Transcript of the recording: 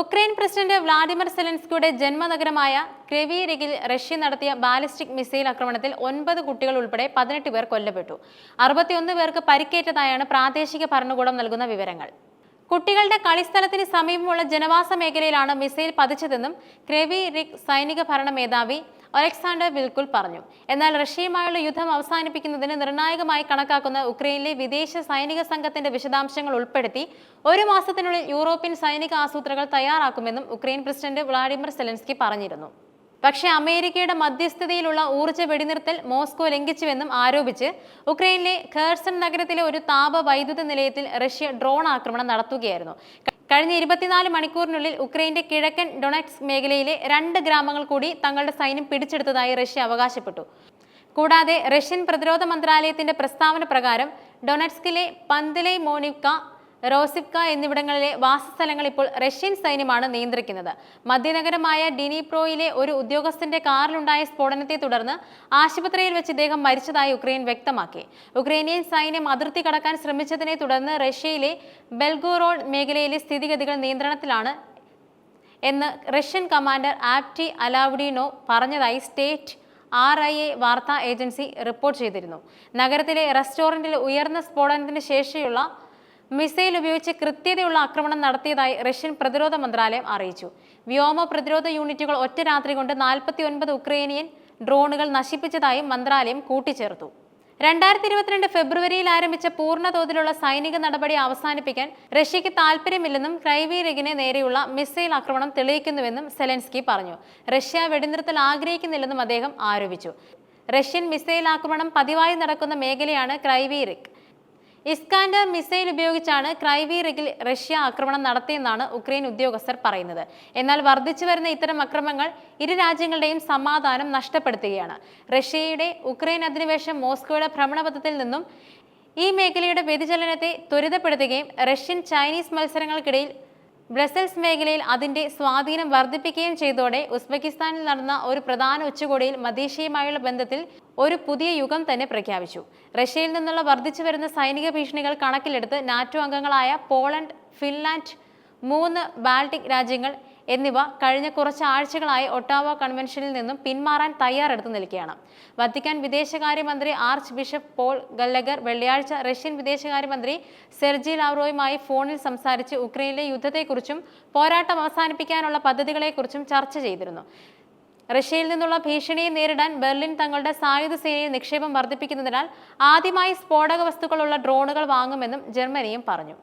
Ukraine president Vladimir സെലൻസ്കിയുടെ ജന്മനഗരമായ ക്രെവിയരികിൽ റഷ്യ നടത്തിയ ബാലിസ്റ്റിക് മിസൈൽ ആക്രമണത്തിൽ ഒൻപത് കുട്ടികൾ ഉൾപ്പെടെ പതിനെട്ട് പേർ കൊല്ലപ്പെട്ടു. അറുപത്തിയൊന്ന് പേർക്ക് പരിക്കേറ്റതായാണ് പ്രാദേശിക ഭരണകൂടം നൽകുന്ന വിവരങ്ങൾ. കുട്ടികളുടെ കളിസ്ഥലത്തിന് സമീപമുള്ള ജനവാസ മേഖലയിലാണ് മിസൈൽ പതിച്ചതെന്നും ക്രെവി റിക് സൈനിക ഭരണ മേധാവി ഒലക്സാണ്ടർ വിൽക്കുൽ പറഞ്ഞു. എന്നാൽ റഷ്യയുമായുള്ള യുദ്ധം അവസാനിപ്പിക്കുന്നതിന് നിർണായകമായി കണക്കാക്കുന്ന ഉക്രൈനിലെ വിദേശ സൈനിക സംഘത്തിന്റെ വിശദാംശങ്ങൾ ഉൾപ്പെടുത്തി ഒരു മാസത്തിനുള്ളിൽ യൂറോപ്യൻ സൈനിക ആസൂത്രകൾ തയ്യാറാക്കുമെന്നും ഉക്രൈൻ പ്രസിഡന്റ് വ്ളാഡിമിർ സെലൻസ്കി പറഞ്ഞിരുന്നു. പക്ഷേ അമേരിക്കയുടെ മധ്യസ്ഥതയിലുള്ള ഊർജ വെടിനിർത്തൽ മോസ്കോ ലംഘിച്ചുവെന്നും ആരോപിച്ച് ഉക്രൈനിലെ ഖേർസൺ നഗരത്തിലെ ഒരു താപ വൈദ്യുത നിലയത്തിൽ റഷ്യ ഡ്രോൺ ആക്രമണം നടത്തുകയായിരുന്നു. കഴിഞ്ഞ ഇരുപത്തിനാല് മണിക്കൂറിനുള്ളിൽ ഉക്രൈന്റെ കിഴക്കൻ ഡൊണക്സ് മേഖലയിലെ രണ്ട് ഗ്രാമങ്ങൾ കൂടി തങ്ങളുടെ സൈന്യം പിടിച്ചെടുത്തതായി റഷ്യ അവകാശപ്പെട്ടു. കൂടാതെ റഷ്യൻ പ്രതിരോധ മന്ത്രാലയത്തിന്റെ പ്രസ്താവന പ്രകാരം ഡൊണറ്റ്സ്കിലെ പന്തലൈ മോനിക്ക റോസിപ്ക എന്നിവിടങ്ങളിലെ വാസസ്ഥലങ്ങൾ ഇപ്പോൾ റഷ്യൻ സൈന്യമാണ് നിയന്ത്രിക്കുന്നത്. മധ്യനഗരമായ ഡിനിപ്രോയിലെ ഒരു ഉദ്യോഗസ്ഥന്റെ കാറിലുണ്ടായ സ്ഫോടനത്തെ തുടർന്ന് ആശുപത്രിയിൽ വെച്ച് ഇദ്ദേഹം മരിച്ചതായി ഉക്രൈൻ വ്യക്തമാക്കി. ഉക്രൈനിയൻ സൈന്യം അതിർത്തി കടക്കാൻ ശ്രമിച്ചതിനെ തുടർന്ന് റഷ്യയിലെ ബെൽഗോറോഡ് മേഖലയിലെ സ്ഥിതിഗതികൾ നിയന്ത്രണത്തിലാണ് എന്ന് റഷ്യൻ കമാൻഡർ ആപ്റ്റി അലാവുഡിനോ പറഞ്ഞതായി സ്റ്റേറ്റ് ആർ ഐ എ വാർത്താ ഏജൻസി റിപ്പോർട്ട് ചെയ്തിരുന്നു. നഗരത്തിലെ റെസ്റ്റോറന്റിൽ ഉയർന്ന സ്ഫോടനത്തിന് ശേഷിയുള്ള മിസൈൽ ഉപയോഗിച്ച് കൃത്യതയുള്ള ആക്രമണം നടത്തിയതായി റഷ്യൻ പ്രതിരോധ മന്ത്രാലയം അറിയിച്ചു. വ്യോമ പ്രതിരോധ യൂണിറ്റുകൾ ഒറ്റ രാത്രി കൊണ്ട് നാൽപ്പത്തി ഒൻപത് ഉക്രൈനിയൻ ഡ്രോണുകൾ നശിപ്പിച്ചതായും മന്ത്രാലയം കൂട്ടിച്ചേർത്തു. രണ്ടായിരത്തി ഇരുപത്തിരണ്ട് ഫെബ്രുവരിയിൽ ആരംഭിച്ച പൂർണ തോതിലുള്ള സൈനിക നടപടി അവസാനിപ്പിക്കാൻ റഷ്യയ്ക്ക് താൽപ്പര്യമില്ലെന്നും ക്രൈവീരഗിന് നേരെയുള്ള മിസൈൽ ആക്രമണം തെളിയിക്കുന്നുവെന്നും സെലൻസ്കി പറഞ്ഞു. റഷ്യ വെടിനിർത്തൽ ആഗ്രഹിക്കുന്നില്ലെന്നും അദ്ദേഹം ആരോപിച്ചു. റഷ്യൻ മിസൈൽ ആക്രമണം പതിവായി നടക്കുന്ന മേഖലയാണ് ക്രൈവീറിക് ഇസ്കാൻഡർ മിസൈൽ ഉപയോഗിച്ചാണ് ക്രൈവീറിഗിൽ റഷ്യ ആക്രമണം നടത്തിയെന്നാണ് ഉക്രൈൻ ഉദ്യോഗസ്ഥർ പറയുന്നത്. എന്നാൽ വർദ്ധിച്ചു വരുന്ന ഇത്തരം അക്രമങ്ങൾ ഇരു രാജ്യങ്ങളുടെയും സമാധാനം നഷ്ടപ്പെടുത്തുകയാണ്. റഷ്യയുടെ ഉക്രൈൻ അധിനിവേശം മോസ്കോയുടെ ഭ്രമണപഥത്തിൽ നിന്നും ഈ മേഖലയുടെ വ്യതിചലനത്തെ ത്വരിതപ്പെടുത്തുകയും റഷ്യൻ ചൈനീസ് മത്സരങ്ങൾക്കിടയിൽ ബ്രസൽസ് മേഖലയിൽ അതിന്റെ സ്വാധീനം വർദ്ധിപ്പിക്കുകയും ചെയ്തതോടെ ഉസ്ബെക്കിസ്ഥാനിൽ നടന്ന ഒരു പ്രധാന ഉച്ചകോടിയിൽ മധ്യേഷ്യയുമായുള്ള ബന്ധത്തിൽ ഒരു പുതിയ യുഗം തന്നെ പ്രഖ്യാപിച്ചു. റഷ്യയിൽ നിന്നുള്ള വർദ്ധിച്ചു വരുന്ന സൈനിക ഭീഷണികൾ കണക്കിലെടുത്ത് നാറ്റോ അംഗങ്ങളായ പോളണ്ട് ഫിൻലാൻഡ് മൂന്ന് ബാൾട്ടിക് രാജ്യങ്ങൾ എന്നിവ കഴിഞ്ഞ കുറച്ച് ആഴ്ചകളായി ഒട്ടാവ കൺവെൻഷനിൽ നിന്നും പിന്മാറാൻ തയ്യാറെടുത്ത് നിൽക്കുകയാണ്. വത്തിക്കാൻ വിദേശകാര്യമന്ത്രി ആർച്ച് ബിഷപ്പ് പോൾ ഗല്ലഗർ വെള്ളിയാഴ്ച റഷ്യൻ വിദേശകാര്യമന്ത്രി സെർജി ലാവ്റോയുമായി ഫോണിൽ സംസാരിച്ച് ഉക്രൈനിലെ യുദ്ധത്തെക്കുറിച്ചും പോരാട്ടം അവസാനിപ്പിക്കാനുള്ള പദ്ധതികളെക്കുറിച്ചും ചർച്ച ചെയ്തിരുന്നു. റഷ്യയിൽ നിന്നുള്ള ഭീഷണിയെ നേരിടാൻ ബെർലിൻ തങ്ങളുടെ സായുധ സേനയിൽ നിക്ഷേപം വർദ്ധിപ്പിക്കുന്നതിനാൽ ആദ്യമായി സ്ഫോടക വസ്തുക്കളുള്ള ഡ്രോണുകൾ വാങ്ങുമെന്നും ജർമ്മനിയും പറഞ്ഞു.